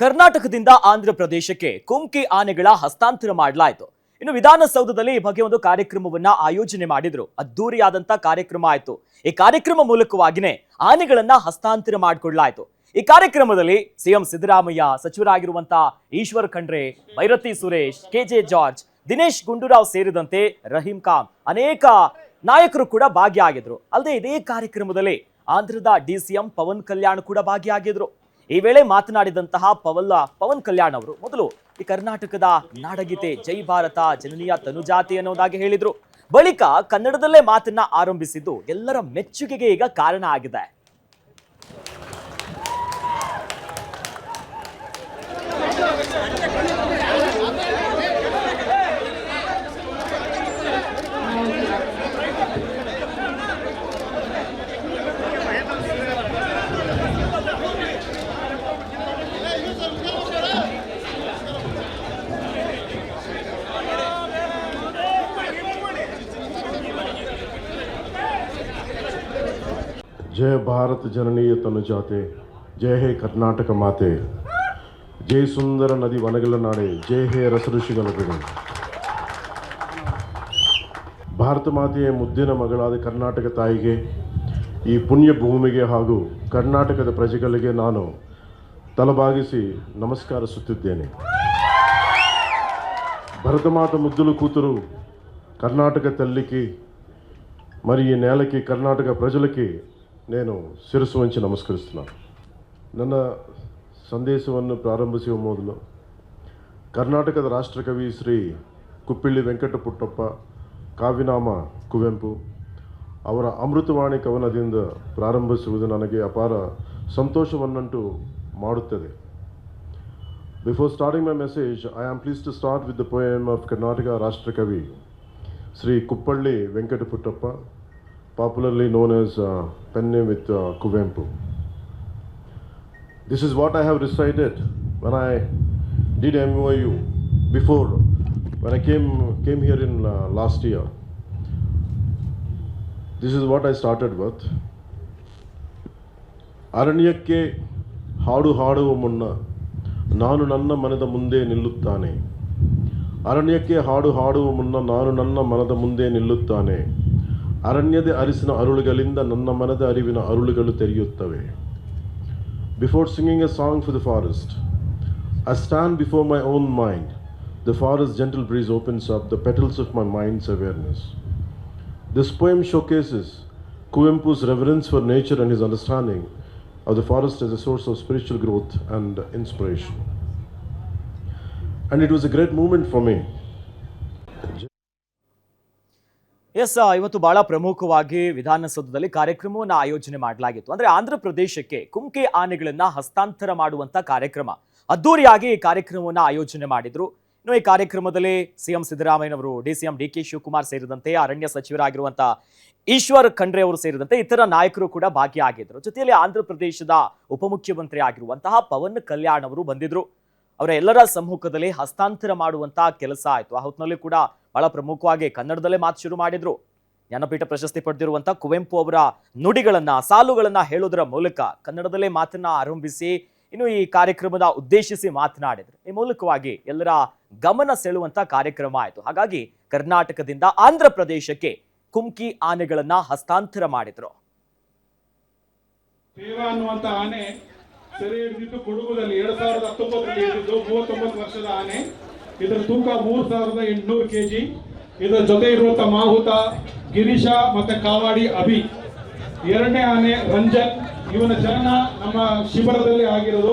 ಕರ್ನಾಟಕದಿಂದ ಆಂಧ್ರ ಪ್ರದೇಶಕ್ಕೆ ಕುಮ್ಕಿ ಆನೆಗಳ ಹಸ್ತಾಂತರ ಮಾಡಲಾಯಿತು. ಇನ್ನು ವಿಧಾನಸೌಧದಲ್ಲಿ ಈ ಬಗ್ಗೆ ಒಂದು ಕಾರ್ಯಕ್ರಮವನ್ನ ಆಯೋಜನೆ ಮಾಡಿದ್ರು. ಅದ್ದೂರಿಯಾದಂತ ಕಾರ್ಯಕ್ರಮ ಆಯಿತು. ಈ ಕಾರ್ಯಕ್ರಮ ಮೂಲಕವಾಗಿನೇ ಆನೆಗಳನ್ನ ಹಸ್ತಾಂತರ ಮಾಡಿಕೊಳ್ಳಲಾಯಿತು ಈ ಕಾರ್ಯಕ್ರಮದಲ್ಲಿ CM Siddaramaiah ಸಚಿವರಾಗಿರುವಂತಹ Eshwar Khandre Byrathi Suresh, K J George, Dinesh Gundu Rao ಸೇರಿದಂತೆ ರಹೀಂ ಖಾನ್ ಅನೇಕ ನಾಯಕರು ಕೂಡ ಭಾಗಿಯಾಗಿದ್ರು. ಅಲ್ಲದೆ ಇದೇ ಕಾರ್ಯಕ್ರಮದಲ್ಲಿ ಆಂಧ್ರದ ಡಿಸಿಎಂ ಪವನ್ ಕಲ್ಯಾಣ್ ಕೂಡ ಭಾಗಿಯಾಗಿದ್ರು. ಈ ವೇಳೆ ಮಾತನಾಡಿದಂತಹ ಪವಲ್ಲ, ಪವನ್ ಕಲ್ಯಾಣ್ ಅವರು ಮೊದಲು ಈ ಕರ್ನಾಟಕದ ನಾಡಗೀತೆ ಜೈ ಭಾರತ, ಜನನೀಯ ತನುಜಾತಿ ಅನ್ನೋದಾಗಿ ಹೇಳಿದ್ರು. ಬಳಿಕ ಕನ್ನಡದಲ್ಲೇ ಮಾತನ್ನ ಆರಂಭಿಸಿದ್ದು ಎಲ್ಲರ ಮೆಚ್ಚುಗೆಗೆ ಈಗ ಕಾರಣ ಆಗಿದೆ. ಜಯ ಭಾರತ ಜನನೀಯ ತನುಜಾತೆ ಜಯ ಹೇ ಕರ್ನಾಟಕ ಮಾತೆ ಜೈ ಸುಂದರ ನದಿ ವನಗಳ ನಾಡೆ ಜಯ ಹೇ ರಸಋಷಿಗಳ ಬಿಡು ಭಾರತ ಮಾತೆಯ ಮುದ್ದಿನ ಮಗಳಾದ ಕರ್ನಾಟಕ ತಾಯಿಗೆ ಈ ಪುಣ್ಯ ಭೂಮಿಗೆ ಹಾಗೂ ಕರ್ನಾಟಕದ ಪ್ರಜೆಗಳಿಗೆ ನಾನು ತಲಬಾಗಿಸಿ ನಮಸ್ಕರಿಸುತ್ತಿದ್ದೇನೆ భరత మాత ముద్దులు కూతురు కర్ణాటక తల్లికి మరి ఈ నేలకి కర్ణాటక ప్రజలకి నేను ಶಿರಸು ವಂಚಿ ನಮಸ್ಕರಿಸ್ತಾನ ನನ್ನ ಸಂದೇಶವನ್ನು ಪ್ರಾರಂಭಿಸುವ ಮೊದಲು ಕರ್ನಾಟಕದ ರಾಷ್ಟ್ರಕವಿ ಶ್ರೀ ಕುಪ್ಪಿಳ್ಳಿ ವೆಂಕಟ ಪುಟ್ಟಪ್ಪ ಕಾವ್ಯನಾಮ ಕುವೆಂಪು ಅವರ ಅಮೃತವಾಣಿ ಕವನದಿಂದ ಪ್ರಾರಂಭಿಸುವುದು ನನಗೆ ಅಪಾರ ಸಂತೋಷವನ್ನಂಟು ಮಾಡುತ್ತದೆ. Before starting my message I am please to start with the poem of Karnataka Rashtrakavi Shri Kuppalli Venkata Puttappa popularly known as uh, Pen Name with uh, Kuvempu. This is what I have recited when I did MOU before, when I came, came here in uh, last year. This is what I started with. ಅರಣ್ಯಕ್ಕೆ ಹಾಡು ಹಾಡುವ ಮುನ್ನ ನಾನು ನನ್ನ ಮನದ ಮುಂದೆ ನಿಲ್ಲುತ್ತಾನೆ ಅರಣ್ಯಕ್ಕೆ ಹಾಡು ಹಾಡುವ ಮುನ್ನ ನಾನು ನನ್ನ ಮನದ ಮುಂದೆ ನಿಲ್ಲುತ್ತಾನೆ ಅರಣ್ಯದ ಅರಿಸಿನ ಅರುಳುಗಳಿಂದ ನನ್ನ ಮನದ ಅರಿವಿನ ಅರುಳುಗಳು ತೆರೆಯುತ್ತವೆ before singing a song for the forest I stand before my own mind the forest gentle breeze opens up the petals of my mind's awareness This poem showcases Kuvempu's reverence for nature and his understanding of the forest as a source of spiritual growth and inspiration. And it was a great moment for me. Yes ಇವತ್ತು ಬಹಳ ಪ್ರಮುಖವಾಗಿ ವಿಧಾನಸೌಧದಲ್ಲಿ ಕಾರ್ಯಕ್ರಮವನ್ನು ಆಯೋಜನೆ ಮಾಡಲಾಗಿತ್ತು. ಅಂದ್ರೆ ಆಂಧ್ರ ಪ್ರದೇಶಕ್ಕೆ ಕುಮ್ಕಿ ಆನೆಗಳನ್ನ ಹಸ್ತಾಂತರ ಮಾಡುವಂತ ಕಾರ್ಯಕ್ರಮ. ಅದ್ದೂರಿಯಾಗಿ ಈ ಕಾರ್ಯಕ್ರಮವನ್ನು ಆಯೋಜನೆ ಮಾಡಿದ್ರು. ಇನ್ನು ಈ ಕಾರ್ಯಕ್ರಮದಲ್ಲಿ ಸಿಎಂ ಸಿದ್ದರಾಮಯ್ಯನವರು ಡಿಸಿಎಂ ಡಿ ಕೆ ಶಿವಕುಮಾರ್ ಸೇರಿದಂತೆ ಅರಣ್ಯ ಸಚಿವರಾಗಿರುವಂತಹ ಈಶ್ವರ್ ಖಂಡ್ರೆ ಅವರು ಸೇರಿದಂತೆ ಇತರ ನಾಯಕರು ಕೂಡ ಭಾಗಿಯಾಗಿದ್ದರು ಜೊತೆಯಲ್ಲಿ ಆಂಧ್ರ ಪ್ರದೇಶದ ಉಪಮುಖ್ಯಮಂತ್ರಿ ಆಗಿರುವಂತಹ ಪವನ್ ಕಲ್ಯಾಣ್ ಅವರು ಬಂದಿದ್ರು. ಅವರ ಎಲ್ಲರ ಸಮ್ಮುಖದಲ್ಲಿ ಹಸ್ತಾಂತರ ಮಾಡುವಂತಹ ಕೆಲಸ ಆಯಿತು. ಆ ಹೊತ್ತಿನಲ್ಲಿ ಕೂಡ ಬಹಳ ಪ್ರಮುಖವಾಗಿ ಕನ್ನಡದಲ್ಲೇ ಮಾತು ಶುರು ಮಾಡಿದ್ರು. ಜ್ಞಾನಪೀಠ ಪ್ರಶಸ್ತಿ ಪಡೆದಿರುವಂತ ಕುವೆಂಪು ಅವರ ನುಡಿಗಳನ್ನ, ಸಾಲುಗಳನ್ನ ಹೇಳೋದರ ಮೂಲಕ ಕನ್ನಡದಲ್ಲೇ ಮಾತನ್ನ ಆರಂಭಿಸಿ, ಇನ್ನು ಈ ಕಾರ್ಯಕ್ರಮದ ಉದ್ದೇಶಿಸಿ ಮಾತನಾಡಿದ್ರು. ಈ ಮೂಲಕವಾಗಿ ಎಲ್ಲರ ಗಮನ ಸೆಳುವಂತ ಕಾರ್ಯಕ್ರಮ ಆಯಿತು. ಹಾಗಾಗಿ ಕರ್ನಾಟಕದಿಂದ ಆಂಧ್ರ ಪ್ರದೇಶಕ್ಕೆ ಕುಮ್ಕಿ ಆನೆಗಳನ್ನ ಹಸ್ತಾಂತರ ಮಾಡಿದ್ರು. ಸೆರೆ ಹಿಡಿದಿಟ್ಟು ಕೊಡಗುದಲ್ಲಿ ಎರಡ್ ಸಾವಿರದ ಹತ್ತೊಂಬತ್ತರಲ್ಲಿ ಹಿಡಿದು ಮೂವತ್ತೊಂಬತ್ತು ವರ್ಷದ ಆನೆ. ಇದರ ತೂಕ ಮೂರು ಸಾವಿರದ ಎಂಟುನೂರು ಕೆಜಿ. ಇದರ ಜೊತೆ ಇರುವಂಥ ಮಾಹುತ, ಗಿರೀಶ ಮತ್ತೆ ಕಾವಾಡಿ ಅಭಿ. ಎರಡನೇ ಆನೆ ರಂಜನ್. ಇವನ ಜನನ ನಮ್ಮ ಶಿಬಿರದಲ್ಲಿ ಆಗಿರೋದು.